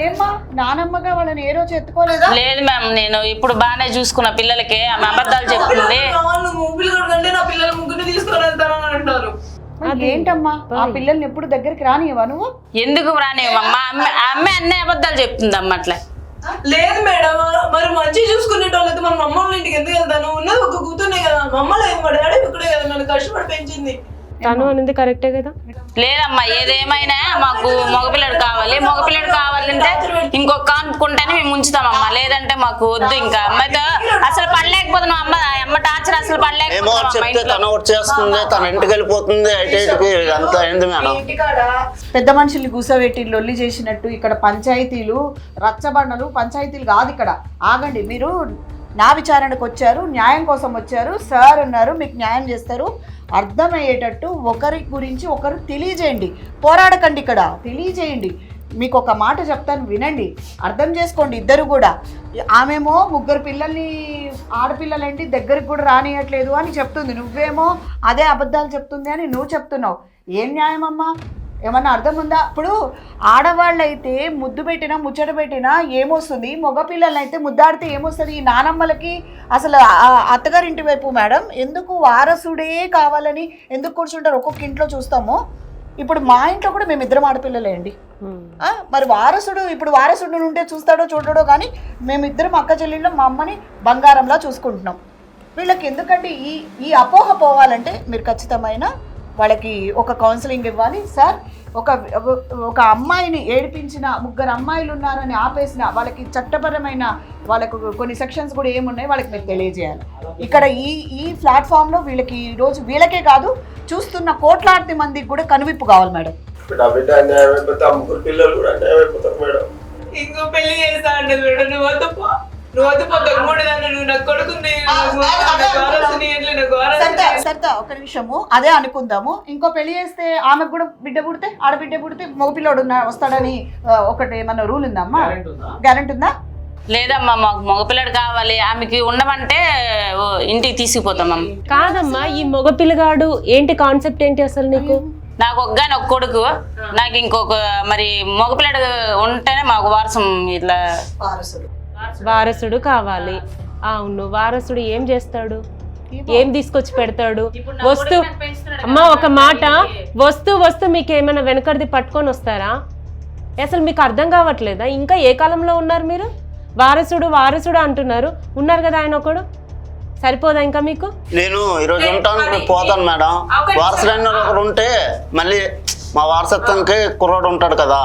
ఏమ్మా నానమ్మగా వాళ్ళని ఏ రోజు ఎత్తుకోలేదా? లేదు మ్యామ్ నేను ఇప్పుడు బాగానే చూసుకున్న పిల్లలకి ఆమె అబద్ధాలు చెప్తుంది. నా పిల్లల ముగ్గురు తీసుకొని వెళ్తానని అంటారు మరి ఏంటమ్మా ఆ పిల్లల్ని ఎప్పుడు దగ్గరికి రానియవా నువ్వు? ఎందుకు రానివమ్మా అమ్మ? అమ్మ అన్నీ అబద్ధాలు చెప్తుంది అమ్మ అట్లా లేదు మేడం మరి మంచిగా చూసుకునేటోళ్ళైతే మన మమ్మ వాళ్ళ ఇంటికి ఎందుకు వెళ్తాను ఉన్నది ఒక కూతుర్నే కదా. మా అమ్మ లేదు మా డాడీ ఇక్కడే కదా నన్ను కష్టపడి పెంచింది. తను అనేది కరెక్టే కదా? లేదమ్మా ఏదేమైనా మాకు మగపిల్లడు కావాలి. మగపిల్లడు కావాలంటే ఇంకొక కానుకుంటేనే మేము ఉంచుతామమ్మా. లేదంటే మాకు వద్దు ఇంకా. అమ్మాయితో అసలు పడలేకపోతున్నాం అమ్మ. అమ్మ టార్చర్ అసలు ఏమో చెప్తే. తను ఒకటి చేస్తుంది తన ఇంటికి వెళ్ళిపోతుంది ఐటీకి అంతా అయింది మేడం. ఇంటికాడ పెద్ద మనుషుల్ని కూసబెట్టి లొల్లి చేసినట్టు ఇక్కడ పంచాయతీలు రచ్చబండలు పంచాయతీలు కాదు ఇక్కడ. ఆగండి మీరు నా విచారణకు వచ్చారు న్యాయం కోసం వచ్చారు సార్ ఉన్నారు మీకు న్యాయం చేస్తారు. అర్థమయ్యేటట్టు ఒకరి గురించి ఒకరు తెలియజేయండి. పోరాడకండి ఇక్కడ తెలియజేయండి. మీకు ఒక మాట చెప్తాను వినండి అర్థం చేసుకోండి ఇద్దరు కూడా. ఆమెమో ముగ్గురు పిల్లల్ని ఆడపిల్లలేంటి దగ్గరికి కూడా రానియట్లేదు అని చెప్తుంది. నువ్వేమో అదే అబద్ధాలు చెప్తుంది అని నువ్వు చెప్తున్నావు. ఏం న్యాయమమ్మా? ఏమన్నా అర్థం ఉందా? ఇప్పుడు ఆడవాళ్ళైతే ముద్దు పెట్టినా ముచ్చట పెట్టినా ఏమొస్తుంది? మగపిల్లలైతే ముద్దాడితే ఏమొస్తుంది? ఈ నానమ్మలకి అసలు అత్తగారింటి వైపు మేడం ఎందుకు వారసుడే కావాలని ఎందుకు కూర్చుంటారు? ఒక్కొక్క ఇంట్లో చూస్తాము. ఇప్పుడు మా ఇంట్లో కూడా మేము ఇద్దరం ఆడపిల్లలే అండి ఆ, మరి వారసుడు ఇప్పుడు వారసుడు ఉంటే చూస్తాడో చూడడో కానీ మేమిద్దరం అక్క చెల్లెళ్ళు మా అమ్మని బంగారంలా చూసుకుంటున్నాం. వీళ్ళకి ఎందుకంటే ఈ ఈ అపోహ పోవాలంటే మీరు ఖచ్చితమైన వాళ్ళకి ఒక కౌన్సిలింగ్ ఇవ్వాలి. సార్ ఒక ఒక అమ్మాయిని ఏడిపించిన ముగ్గురు అమ్మాయిలు ఉన్నారని ఆపేసిన వాళ్ళకి చట్టపరమైన వాళ్ళకు కొన్ని సెక్షన్స్ కూడా ఏమున్నాయి వాళ్ళకి మీరు తెలియజేయాలి. ఇక్కడ ఈ ఈ ప్లాట్ఫామ్లో వీళ్ళకి ఈ రోజు వీళ్ళకే కాదు చూస్తున్న కోట్లాది మందికి కూడా కనువిప్పు కావాలి మేడం. ఇంకో పెళ్ళి చేస్తా అంటే నువ్వు నువ్వు నువ్వు నాకు కొడుకుంది సరితా ఒక నిమిషము అదే అనుకుందాము. ఇంకో పెళ్ళి చేస్తే ఆమెకు కూడా బిడ్డ పుడితే ఆడబిడ్డ పుడితే మగపిల్లోడు ఉన్న- వస్తాడని ఒకటి ఏమన్నా రూల్ ఉందమ్మా గ్యారెంటీ ఉందా? లేదమ్మా మాకు మగపిల్లడు కావాలి. ఆమెకి ఉండమంటే ఓ, ఇంటికి తీసుకుపోతామమ్మ కాదమ్మా ఈ మగ పిల్లగాడు ఏంటి కాన్సెప్ట్ ఏంటి అసలు నీకు? నాకు ఒక్కగాని ఒక కొడుకు నాకు ఇంకొక మరి మగపిల్లడు ఉంటేనే మాకు వారసం ఇట్లా. వారసుడు. వారసుడు కావాలి. అవును వారసుడు ఏం చేస్తాడు? ఏం తీసుకొచ్చి పెడతాడు? వస్తూ అమ్మా ఒక మాట. వస్తూ వస్తూ మీకు ఏమైనా వెనకడిది పట్టుకొని వస్తారా? అసలు మీకు అర్థం కావట్లేదా? ఇంకా ఏ కాలంలో ఉన్నారు మీరు? వారసుడు వారసుడు అంటున్నారు. ఉన్నారు కదా ఆయన ఒకడు? సరిపోదా ఇంకా మీకు? నేను ఈరోజు ఉంటాను పోతాను మేడం. వారసులైన ఒకరు ఉంటే మళ్ళీ మా వారసత్వానికి కుర్రోడు ఉంటాడు కదా.